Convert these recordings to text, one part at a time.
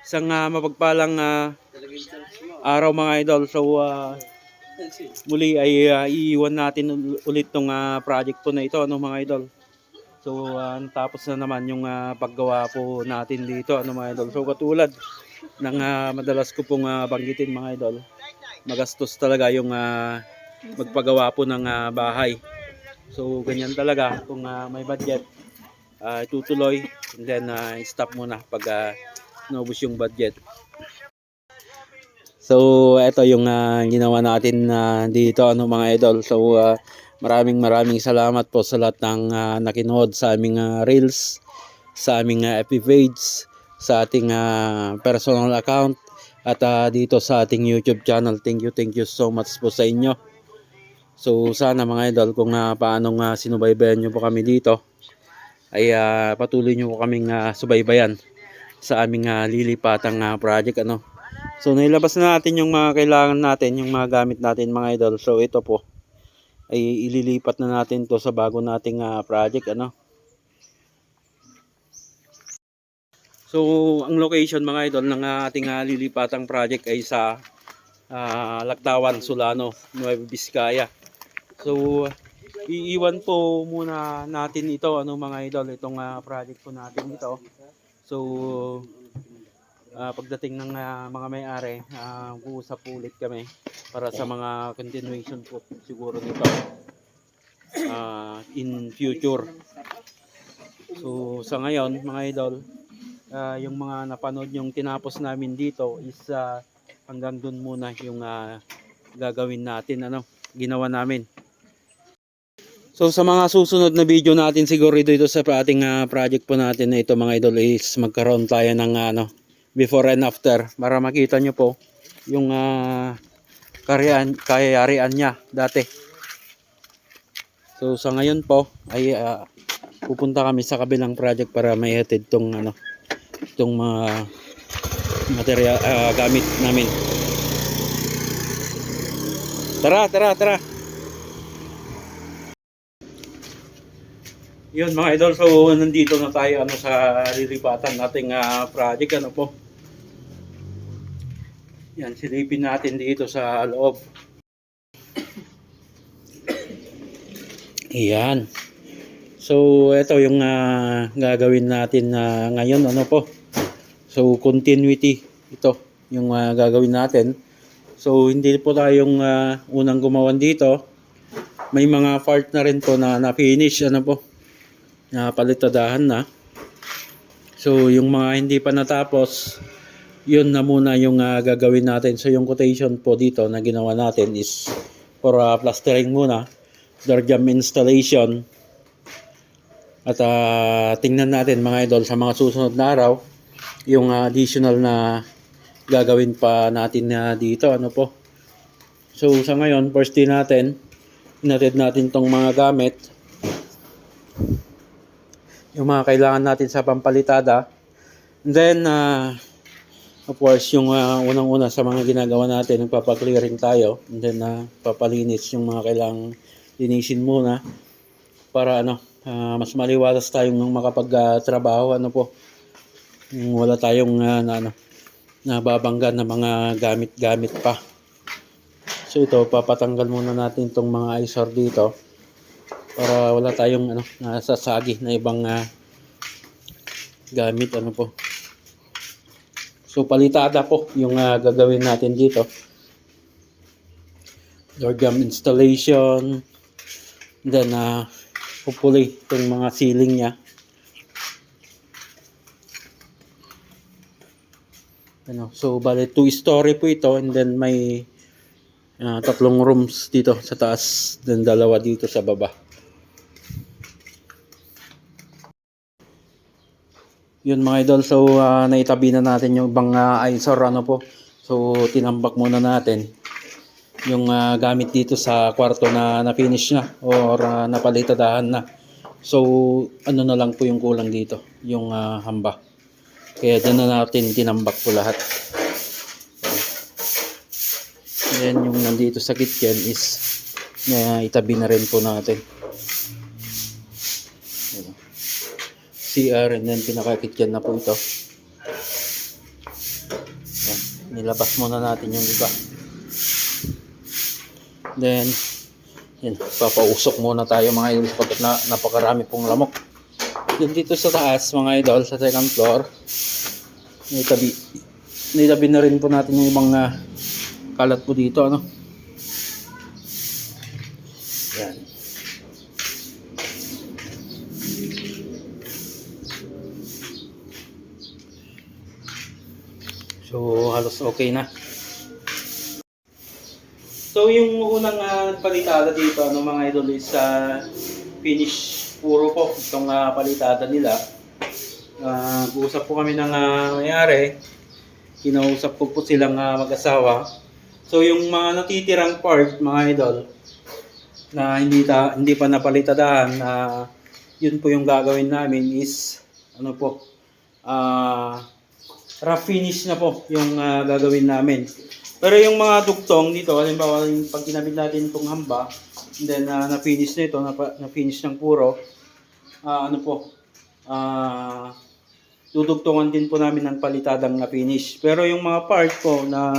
Isang ah, mapagpalang ah, araw mga idol. So ah, muli ay ah, iiwan natin ul- ulit tong ah, project po na ito ano mga idol. So ah, tapos na naman yung ah, paggawa po natin dito ano mga idol. So katulad ng ah, madalas ko pong ah, banggitin mga idol. Magastos talaga yung ah, magpagawa po ng ah, bahay. So ganyan talaga kung ah, may budget ah, itutuloy and then ah, stop muna pag ah, naubos yung budget. So ito yung ah, ginawa natin ah, dito ano mga idol. So ah, maraming maraming salamat po sa lahat ng ah, nakinood sa aming ah, reels, sa aming ah, FB sa ating ah, personal account at ah, dito sa ating YouTube channel. Thank you, thank you so much po sa inyo. So sana mga idol kung uh, paano nga sinubaybayan nyo po kami dito ay ah, patuloy nyo po kaming ah, subaybayan sa aming ah, lilipatang ah, project ano. So nailabas na natin yung mga kailangan natin, yung mga gamit natin mga idol. So ito po ay ililipat na natin to sa bago nating ah, project ano. So ang location mga idol ng ah, ating ah, lilipatang project ay sa ah, Lagtawan, Solano, Nueva Vizcaya. So iiwan po muna natin ito ano mga idol itong ah, project po natin ito. So ah, pagdating ng ah, mga may-ari, uh, uusap po ulit kami para sa mga continuation po siguro nito ah, in future. So sa ngayon mga idol, ah, yung mga napanood yung tinapos namin dito is ah, hanggang dun muna yung ah, gagawin natin ano, ginawa namin. So sa mga susunod na video natin siguro dito sa ating ah, project po natin na ito mga idol is magkaroon tayo ng ano before and after para makita nyo po yung uh, kayarian, kayarian niya dati. So sa ngayon po ay ah, pupunta kami sa kabilang project para may hatid tong ano tong mga material ah, gamit namin. Tara, tara, tara. Yun mga idol, so nandito na tayo ano sa lilipatan nating ah, project ano po. Yan, silipin natin dito sa loob. Ayan. So ito yung ah, gagawin natin na ngayon ano po. So continuity ito yung ah, gagawin natin. So hindi po tayong ah, unang gumawan dito. May mga part na rin po na na-finish ano po na palitadahan na. So yung mga hindi pa natapos, yun na muna yung ah, gagawin natin. So yung quotation po dito na ginawa natin is for ah, plastering muna, door jam installation. At ah, tingnan natin mga idol sa mga susunod na araw yung ah, additional na gagawin pa natin na dito ano po. So sa ngayon, first day natin, inatid natin tong mga gamit yung mga kailangan natin sa pampalitada. And then, uh, of course, yung uh, unang-una sa mga ginagawa natin, nagpapaklearing tayo. And then, uh, papalinis yung mga kailangang linisin muna para ano, uh, mas maliwalas tayong makapag-trabaho. ano po, yung wala tayong uh, na, ano, nababangga na mga gamit-gamit pa. So ito, papatanggal muna natin itong mga eyesore dito para wala tayong ano nasasagi na ibang ah, gamit ano po. So palitada po yung ah, gagawin natin dito. Door jam installation. Then uh, hopefully itong mga ceiling niya. Ano so bale two story po ito and then may ah, tatlong rooms dito sa taas then dalawa dito sa baba Yun mga idol, so ah, naitabi na natin yung ibang uh, eyesore ano po. So tinambak muna natin yung ah, gamit dito sa kwarto na na-finish na or uh, napalitadahan na. So ano na lang po yung kulang dito, yung ah, hamba. Kaya dyan na natin tinambak po lahat. Then yung nandito sa kitchen is na itabi na rin po natin. CR and then pinaka-kitchen na po ito. nilabas muna natin yung iba. Then, yun, papausok muna tayo mga idol pagkat na, napakarami pong lamok. Yun dito sa taas mga idol, sa second floor, may tabi, may tabi na rin po natin yung mga kalat po dito, ano. So, halos okay na. So, yung unang uh, palitada dito, ano mga idol, is uh, finish puro po itong uh, palitada nila. Uh, usap po kami ng uh, mayari. Kinausap ko po silang uh, mag-asawa. So, yung mga natitirang part, mga idol, na hindi, ta, hindi pa napalitadahan, na yun po yung gagawin namin is, ano po, ah, rough finish na po yung ah, gagawin namin. Pero yung mga duktong dito, halimbawa yung pag kinabit natin itong hamba, and then ah, na-finish na ito, na- na-finish ng puro, ah, ano po, ah, dudugtungan din po namin ng palitadang na-finish. Pero yung mga part po na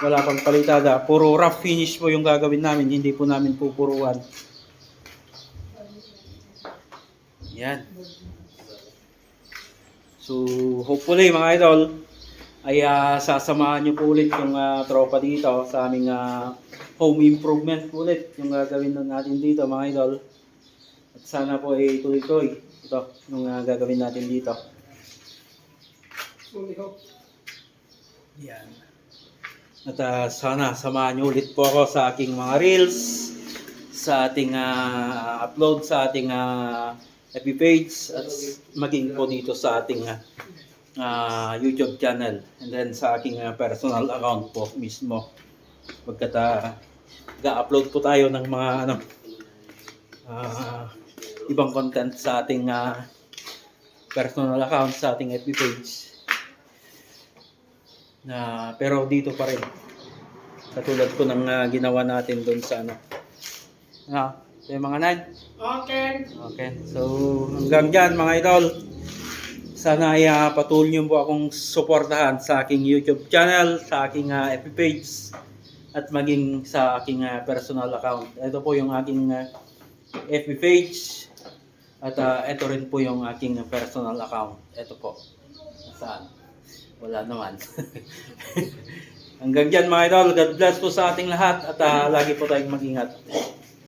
wala pang palitada, puro rough finish po yung gagawin namin, hindi po namin pupuruan. Yan. So, hopefully mga idol, ay ah, sasamahan niyo po ulit yung ah, tropa dito sa aming ah, home improvement po ulit yung gagawin na natin dito mga idol. At sana po ay tuloy-tuloy ito yung ah, gagawin natin dito. Yan. At ah, sana samahan niyo ulit po ako sa aking mga reels, sa ating ah, upload sa ating ah, FB page at maging po dito sa ating ah, YouTube channel and then sa aking ah, personal account po mismo. Pagkat ah, ga-upload po tayo ng mga ano ah, ibang content sa ating ah, personal account sa ating FB page. Na pero dito pa rin. Katulad ko ng ah, ginawa natin doon sa ano. Ah, yung mga nine. Okay. Okay. So, hanggang dyan mga idol. Sana ay ah, patuloy niyo po akong suportahan sa aking YouTube channel, sa aking ah, FB page, at maging sa aking ah, personal account. Ito po yung aking ah, FB page, at ah, ito rin po yung aking personal account. Ito po. Saan? Wala naman. hanggang dyan mga idol. God bless po sa ating lahat at ah, lagi po tayong mag-ingat.